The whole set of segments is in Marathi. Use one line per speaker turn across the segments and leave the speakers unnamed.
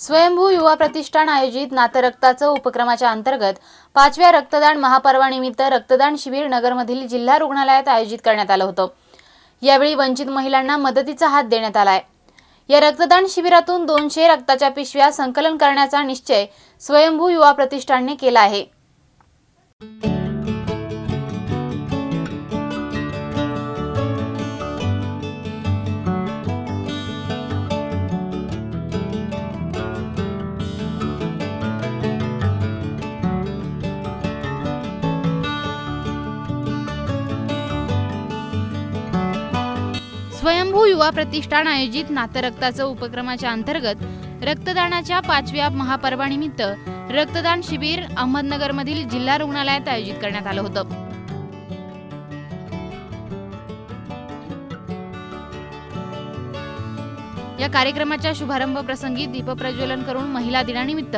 स्वयंभू युवा प्रतिष्ठान आयोजित नातरक्ताचं उपक्रमाच्या अंतर्गत पाचव्या रक्तदान महापर्वानिमित्त रक्तदान शिबिर नगरमधील जिल्हा रुग्णालयात आयोजित करण्यात आलं होतं. यावेळी वंचित महिलांना मदतीचा हात देण्यात आलाय. या रक्तदान शिबिरातून दोनशे रक्ताच्या पिशव्या संकलन करण्याचा निश्चय स्वयंभू युवा प्रतिष्ठानने केला आहे. स्वयंभू युवा प्रतिष्ठान आयोजित नातरक्ताचं उपक्रमाच्या अंतर्गत रक्तदानाच्या पाचव्या महापर्वानिमित्त रक्तदान शिबिर अहमदनगरमधील जिल्हा रुग्णालयात आयोजित करण्यात आलं होतं. या कार्यक्रमाच्या शुभारंभ प्रसंगी दीपप्रज्वलन करून महिला दिनानिमित्त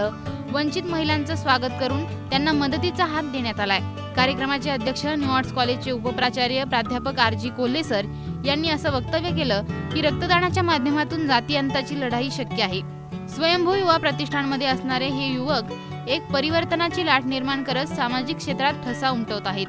वंचित महिलांचं स्वागत करून त्यांना मदतीचा हात देण्यात आलाय. कार्यक्रमाचे अध्यक्ष न्यू आर्ट्स कॉलेजचे उपप्राचार्य प्राध्यापक आर जी कोल्हेसर यांनी असं वक्तव्य केलं की रक्तदानाच्या माध्यमातून जाती अंताची लढाई शक्य आहे. स्वयंभू युवा प्रतिष्ठानमध्ये असणारे हे युवक एक परिवर्तनाची लाट निर्माण करत सामाजिक क्षेत्रात ठसा उमटवत आहेत.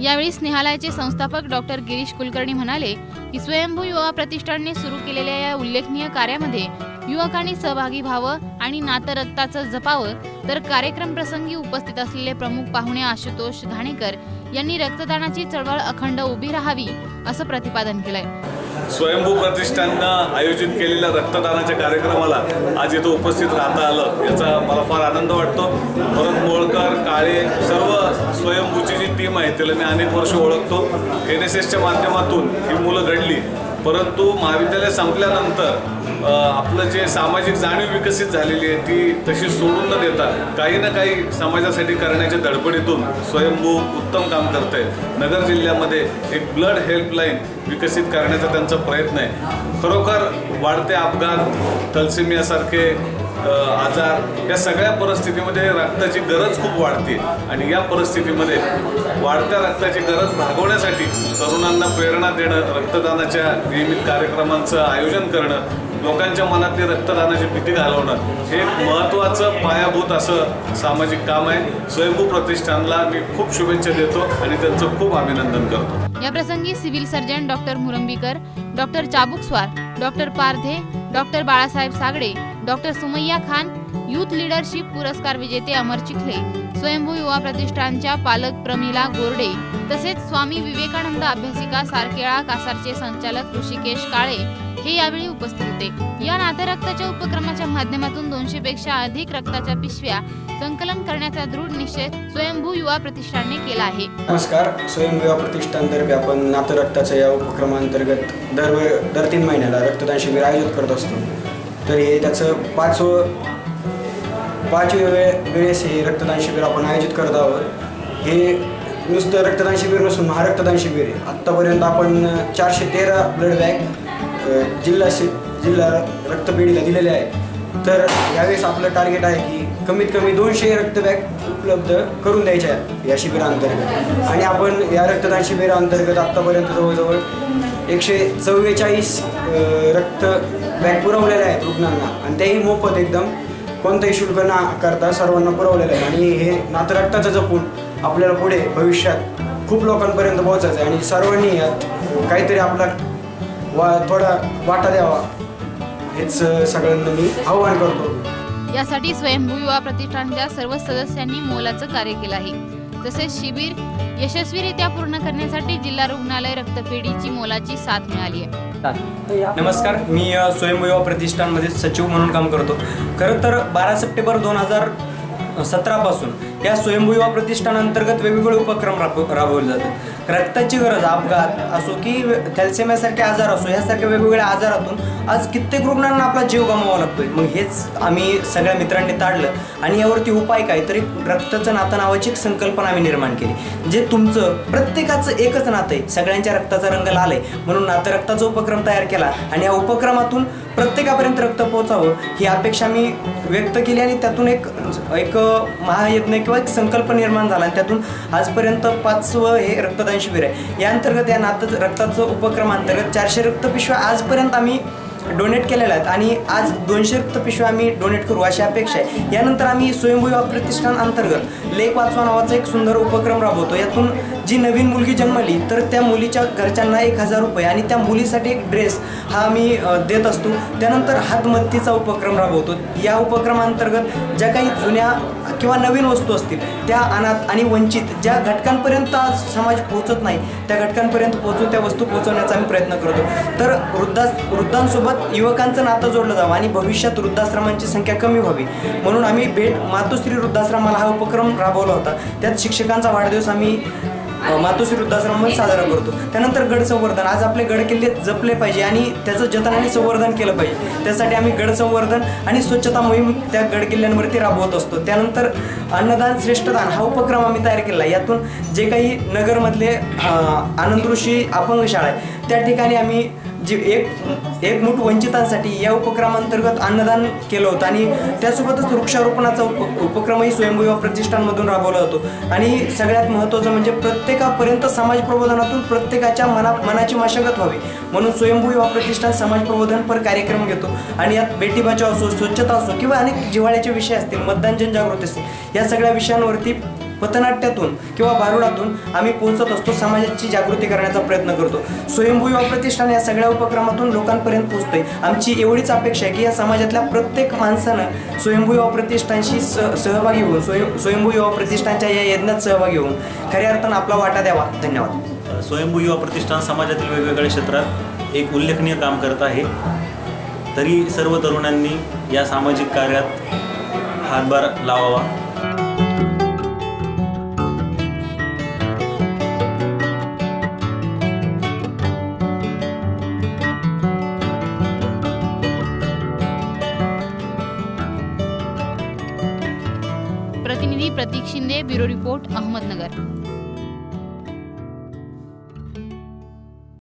यावेळी स्नेहालयाचे संस्थापक डॉक्टर गिरीश कुलकर्णी म्हणाले की स्वयंभू युवा प्रतिष्ठानने सुरू केलेल्या या उल्लेखनीय कार्यामध्ये युवकांनी सहभागी व्हावं आणि नातरक्ताचं जपावं तर कार्यक्रम प्रसंगी उपस्थित असलेले प्रमुख पाहुणे आशुतोष घाणेकर यांनी रक्तदानाची चळवळ अखंड उभी राहावी असं प्रतिपादन केलंय.
स्वयंभू प्रतिष्ठाननं आयोजित केलेल्या रक्तदानाच्या कार्यक्रमाला आज इथं उपस्थित राहता आलं याचा मला फार आनंद वाटतो. परत मोळकर काळे सर्व स्वयंभूची जी टीम आहे तिला मी अनेक वर्ष ओळखतो. एन एस एसच्या माध्यमातून ही मुलं घडली. परंतु महाविद्यालय संपल्यानंतर आपलं जे सामाजिक जाणीव विकसित झालेली आहे ती तशी सोडून न देता काही ना काही समाजासाठी करण्याच्या धडपडीतून स्वयंभू उत्तम काम करत आहे नगर जिल्ह्यामध्ये एक ब्लड हेल्पलाईन विकसित करण्याचा त्यांचा प्रयत्न आहे. खरोखर वाढते अपघात थलसिमियासारखे आजार या सगळ्या परिस्थितीमध्ये रक्ताची गरज खूप वाढते. आणि या परिस्थितीमध्ये वाढत्या रक्ताची गरज भागवण्यासाठी तरुणांना प्रेरणा देणं रक्तदानाच्या नियमित कार्यक्रमांचं आयोजन करणं लोकांच्या मनातली रक्तदानाची भीती घालवणं हे एक महत्त्वाचं पायाभूत असं सामाजिक काम आहे. स्वयंभू प्रतिष्ठानला मी खूप शुभेच्छा देतो आणि त्यांचं खूप अभिनंदन करतो.
या प्रसंगी civil surgeon doctor Murambikar doctor Chabukswar doctor Pardhe doctor Balasaheb Sagade doctor Sumayya Khan youth leadership पुरस्कार विजेते अमर चिखले स्वयंभू युवा प्रतिष्ठानच्या पालक प्रमिला गोरडे तसेच स्वामी विवेकानंद अभ्यासिका सारकेळा कासारचे संचालक ऋषिकेश काळे हे यावेळी उपस्थित होते. या नाथरक्ताच्या उपक्रमाच्या माध्यमातून दोनशे पेक्षा अधिक रक्ताच्या पिशव्या संकलन करण्याचा दृढ निश्चय स्वयंभू युवा प्रतिष्ठानने केला आहे.
नमस्कार. स्वयंविवाह प्रतिष्ठानतर्फे आपण नातरक्ताच्या या उपक्रमांतर्गत दर दर तीन महिन्याला रक्तदान शिबिर आयोजित करत असतो. तर हे त्याचं पाच पाचवे वेळे वेळेस हे रक्तदान शिबिर आपण आयोजित करत आहोत. हे नुसतं रक्तदान शिबिर नसून महारक्तदान शिबिर आहे. आत्तापर्यंत आपण चारशे तेरा ब्लड बँक जिल्हा शि जिल्हा रक्तपेढीला दिलेले आहे. तर यावेळेस आपलं टार्गेट आहे की कमीत कमी दोनशे रक्तबॅग उपलब्ध करून द्यायच्या आहेत या शिबिराअंतर्गत आणि आपण या रक्तदान शिबिराअंतर्गत आत्तापर्यंत जवळजवळ एकशे चव्वेचाळीस रक्त बॅग पुरवलेल्या आहेत रुग्णांना. आणि त्याही मोफत एकदम. कोणतंही शुल्क न करता सर्वांना पुरवलेलं आहे. आणि हे नातरक्ताचं जपून आपल्याला पुढे भविष्यात खूप लोकांपर्यंत पोहोचायचं आहे. आणि सर्वांनी यात काहीतरी आपला वा थोडा वाटा द्यावा. हेच सगळ्यांना मी आव्हान करतो.
यासाठी स्वयंभू युवा प्रतिष्ठानच्या सर्व सदस्यांनी मोलाचं कार्य केलं आहे. तसेच शिबिर यशस्वीरित्या पूर्ण करण्यासाठी जिल्हा रुग्णालय रक्तपेढीची मोलाची साथ मिळाली आहे.
नमस्कार मी अ, स्वयंविवाह प्रतिष्ठानमध्ये सचिव म्हणून काम करतो. खरं तर बारा सप्टेंबर दोन हजार सतरापासून या स्वयंभू प्रतिष्ठान अंतर्गत वेगवेगळे उपक्रम राब राबवले जातात. रक्ताची गरज अपघात असो की थॅल्सेमियासारखे आजार असो यासारख्या वेगवेगळ्या आजारातून आज कित्येक रुग्णांना आपला जीव गमावा लागतोय. मग हेच आम्ही सगळ्या मित्रांनी ताडलं आणि यावरती उपाय काय तरी रक्ताचं नातं नावाची एक संकल्पना आम्ही निर्माण केली. जे तुमचं प्रत्येकाचं एकच नातं आहे. सगळ्यांच्या रक्ताचा रंग लाल आहे. म्हणून नातं रक्ताचा उपक्रम तयार केला आणि या उपक्रमातून प्रत्येकापर्यंत रक्त पोहोचावं ही अपेक्षा मी व्यक्त केली आणि त्यातून एक एक महायज्ञ किंवा एक संकल्प निर्माण झाला आणि त्यातून आजपर्यंत पाचवं हे रक्तदान शिबिर आहे. या अंतर्गत या नातं रक्ताचं उपक्रमांतर्गत चारशे रक्तपिशव्या आजपर्यंत आम्ही डोनेट केलेल्या आहेत आणि आज दोनशे रक्तपिशव्या आम्ही डोनेट करू अशी अपेक्षा आहे. यानंतर आम्ही स्वयंभू प्रतिष्ठान अंतर्गत लेख वाचवा नावाचा एक सुंदर उपक्रम राबवतो. यातून जी नवीन मुलगी जन्मली तर त्या मुलीच्या घरच्यांना एक हजार रुपये आणि त्या मुलीसाठी एक ड्रेस हा आम्ही देत असतो. त्यानंतर हातमत्तीचा उपक्रम राबवतो. या उपक्रमांतर्गत ज्या काही जुन्या किंवा नवीन वस्तू असतील त्या अनाथ आणि वंचित ज्या घटकांपर्यंत आज समाज पोहोचत नाही त्या घटकांपर्यंत पोहोचून त्या वस्तू पोहोचवण्याचा आम्ही प्रयत्न करतो. तर वृद्धा वृद्धांसोबत युवकांचं नातं जोडलं जावं आणि भविष्यात वृद्धाश्रमांची संख्या कमी व्हावी. म्हणून आम्ही भेट मातोश्री वृद्धाश्रमाला हा उपक्रम राबवला होता. त्यात शिक्षकांचा वाढदिवस आम्ही मातोश्री वृद्धाश्रमात साजरा करतो. त्यानंतर गड संवर्धन. आज आपले गड किल्ले जपले पाहिजे आणि त्याचं जतन आणि संवर्धन केलं पाहिजे. त्यासाठी आम्ही गड संवर्धन आणि स्वच्छता मोहीम त्या गड किल्ल्यांवरती राबवत असतो. त्यानंतर अन्नदान श्रेष्ठदान हा उपक्रम आम्ही तयार केला यातून जे काही नगरमधले अ, आनंद ऋषी अपंग शाळा आहे त्या ठिकाणी आम्ही जे एक एक मूठ वंचितांसाठी या उपक्रमांतर्गत अन्नदान केलं होतं आणि त्यासोबतच वृक्षारोपणाचा उप उपक्रमही स्वयंभूवा प्रतिष्ठानमधून राबवला जातो आणि सगळ्यात महत्त्वाचं म्हणजे प्रत्येकापर्यंत समाज प्रबोधनातून प्रत्येकाच्या मना मनाची मशागत व्हावी. म्हणून स्वयंभूवा प्रतिष्ठान समाज प्रबोधनपर कार्यक्रम घेतो. आणि यात बेटी बचाव असो स्वच्छता असो किंवा अनेक जिव्हाळ्याचे विषय असतील मतदान जनजागृती असतील या सगळ्या विषयांवरती पथनाट्यातून किंवा भारुडातून आम्ही पोहोचत असतो समाजाची जागृती करण्याचा प्रयत्न करतो. स्वयंभू युवा प्रतिष्ठान या सगळ्या उपक्रमातून लोकांपर्यंत पोहोचतोय. आमची एवढीच अपेक्षा आहे की या समाजातल्या प्रत्येक माणसानं स्वयंभू युवा प्रतिष्ठानशी स सहभागी होऊन स्वयं स्वयंभू युवा प्रतिष्ठानच्या या यज्ञात सहभागी होऊन खऱ्या अर्थानं आपला वाटा द्यावा. धन्यवाद.
स्वयंभू युवा प्रतिष्ठान समाजातील वेगवेगळ्या क्षेत्रात एक उल्लेखनीय काम करत आहे. तरी सर्व तरुणांनी या सामाजिक कार्यात हातभार लावावा.
Pratik Shinde bureau report Ahmednagar.